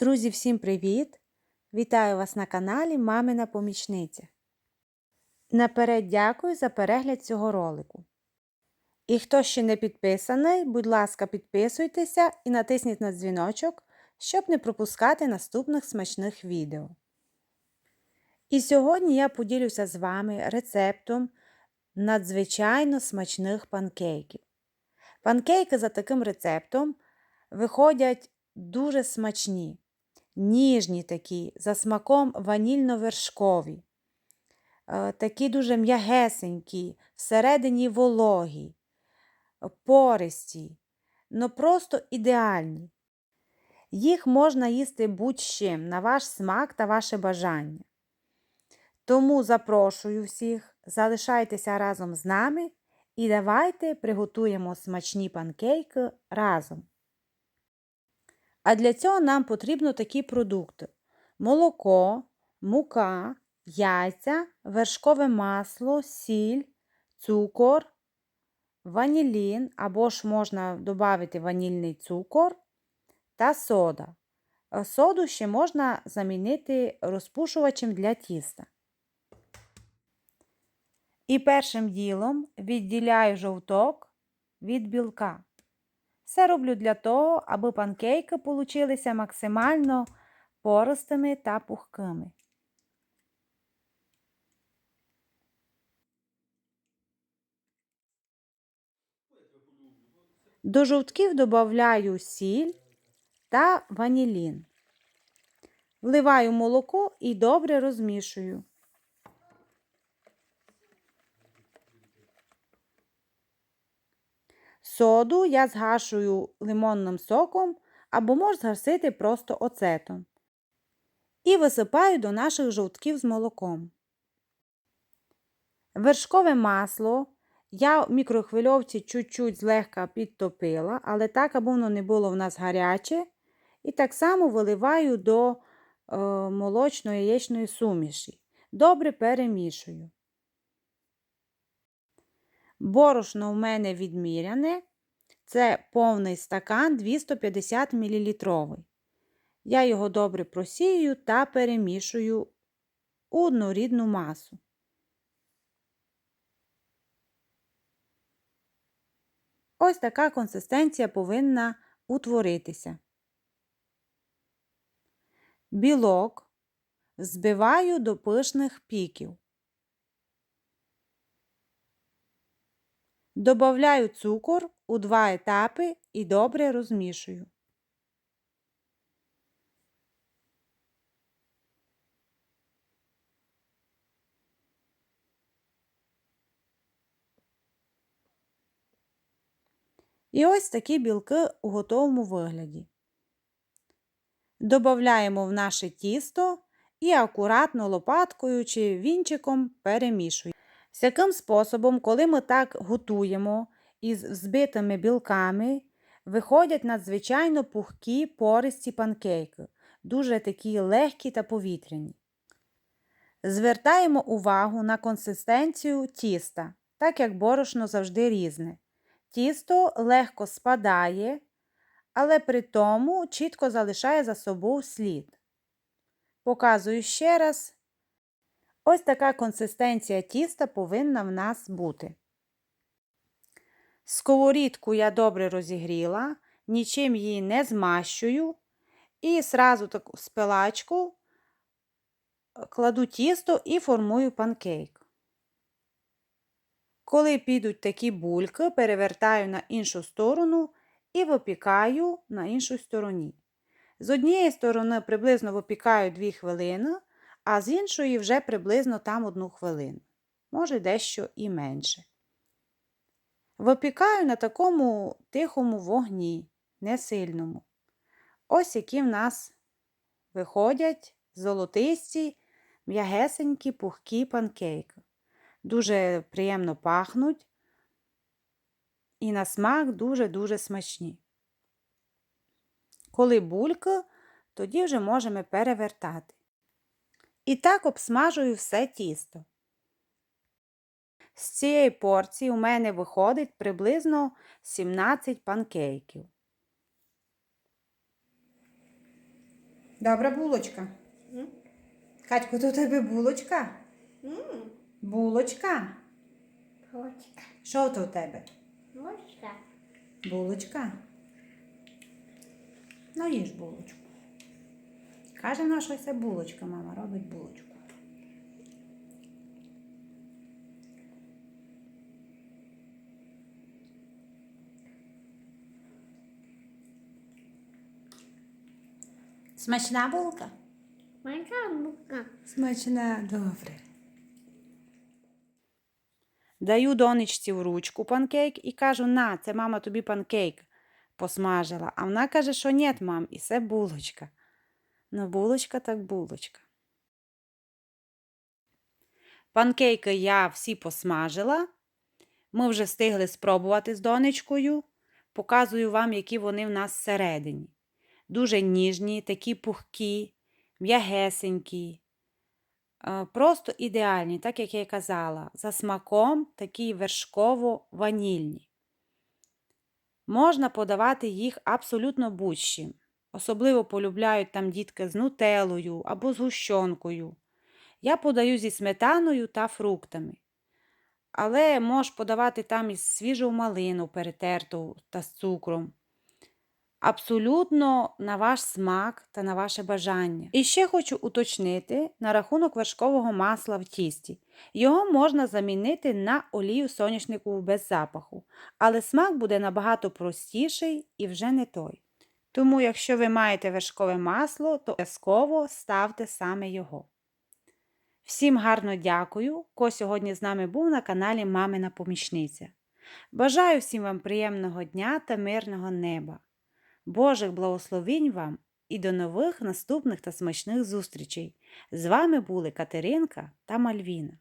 Друзі, всім привіт! Вітаю вас на каналі Мамина Помічниця. Наперед дякую за перегляд цього ролику. І хто ще не підписаний, будь ласка, підписуйтеся і натисніть на дзвіночок, щоб не пропускати наступних смачних відео. І сьогодні я поділюся з вами рецептом надзвичайно смачних панкейків. Панкейки за таким рецептом виходять дуже смачні, ніжні такі, за смаком ванільно-вершкові, е, такі дуже м'ягесенькі, всередині вологі, пористі, ну просто ідеальні. Їх можна їсти будь-чим на ваш смак та ваше бажання. Тому запрошую всіх, залишайтеся разом з нами і давайте приготуємо смачні панкейки разом. А для цього нам потрібно такі продукти: молоко, мука, яйця, вершкове масло, сіль, цукор, ванілін або ж можна додати ванільний цукор та сода. Соду ще можна замінити розпушувачем для тіста. І першим ділом відділяю жовток від білка. Все роблю для того, аби панкейки получилися максимально пористими та пухкими. До жовтків додаю сіль та ванілін. Вливаю молоко і добре розмішую. Соду я згашую лимонним соком або можу згасити просто оцетом. І висипаю до наших жовтків з молоком. Вершкове масло я в мікрохвильовці чуть-чуть злегка підтопила, але так, аби воно не було в нас гаряче. І так само виливаю до е, молочно-яєчної суміші. Добре перемішую. Борошно в мене відміряне. Це повний стакан 250 мл. Я його добре просію та перемішую у однорідну масу. Ось така консистенція повинна утворитися. Білок збиваю до пишних піків. Добавляю цукор у два етапи і добре розмішую. І ось такі білки у готовому вигляді. Добавляємо в наше тісто і акуратно лопаткою чи вінчиком перемішуємо. Таким способом, коли ми так готуємо із взбитими білками, виходять надзвичайно пухкі пористі панкейки, дуже такі легкі та повітряні. Звертаємо увагу на консистенцію тіста, так як борошно завжди різне. Тісто легко спадає, але при тому чітко залишає за собою слід. Показую ще раз. Ось така консистенція тіста повинна в нас бути. Сковорідку я добре розігріла, нічим її не змащую. І сразу таку спилачку кладу тісто і формую панкейк. Коли підуть такі бульки, перевертаю на іншу сторону і випікаю на іншій стороні. З однієї сторони приблизно випікаю 2 хвилини, а з іншої вже приблизно там 1 хвилину. Може дещо і менше. Випікаю на такому тихому вогні, не сильному. Ось які в нас виходять золотисті, м'ягесенькі пухкі панкейки. Дуже приємно пахнуть і на смак дуже-дуже смачні. Коли булька, тоді вже можемо перевертати. І так обсмажую все тісто. З цієї порції у мене виходить приблизно 17 панкейків. Добра булочка. М? Катько, то у тебе булочка? Булочка. Булочка. Що то у тебе? Булочка. Булочка. Ну, їж булочку. Каже наша це булочка, мама робить булочку. Смачна булка? Маленька булка. Смачна, добре. Даю донечці в ручку панкейк і кажу: на, це мама тобі панкейк посмажила. А вона каже, що ні, мам, і це булочка. Ну, булочка так булочка. Панкейки я всі посмажила. Ми вже встигли спробувати з донечкою. Показую вам, які вони в нас всередині. Дуже ніжні, такі пухкі, м'ягесенькі. Е, Просто ідеальні, так як я й казала, за смаком такі вершково-ванільні. Можна подавати їх абсолютно будь-чим. Особливо полюбляють там дітки з нутелою або з гущонкою. Я подаю зі сметаною та фруктами. Але можеш подавати там із свіжу малину перетерту та з цукром. Абсолютно на ваш смак та на ваше бажання. І ще хочу уточнити на рахунок вершкового масла в тісті. Його можна замінити на олію соняшникову без запаху, але смак буде набагато простіший і вже не той. Тому, якщо ви маєте вершкове масло, то обов'язково ставте саме його. Всім гарно дякую, хто сьогодні з нами був на каналі Мамина Помічниця. Бажаю всім вам приємного дня та мирного неба. Божих благословінь вам і до нових наступних та смачних зустрічей. З вами були Катеринка та Мальвіна.